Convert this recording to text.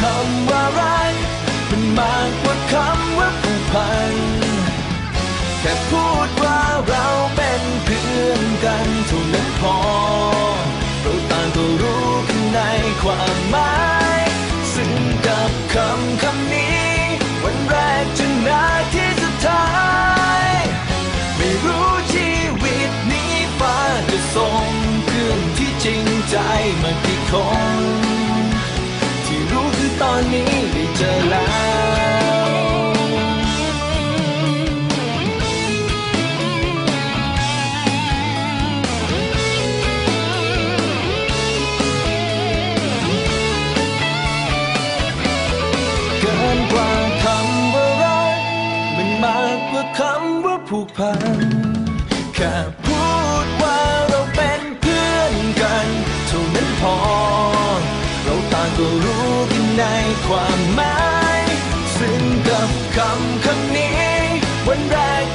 คำว่ารักมันมากกว่าคำว่าผูกพันแค่พูดว่าเราเป็นเพื่อนกันเท่านั้นพอเราต่างก็รู้ข้างในความหมาย ซึ่งกับคำคำนี้ ว่าคำว่าผูกพัน แค่พูดว่าเราเป็นเพื่อนกันเท่านั้นพอ เราต่างก็รู้กันในความหมาย ซึ่งกับคำคำนี้ วันแรก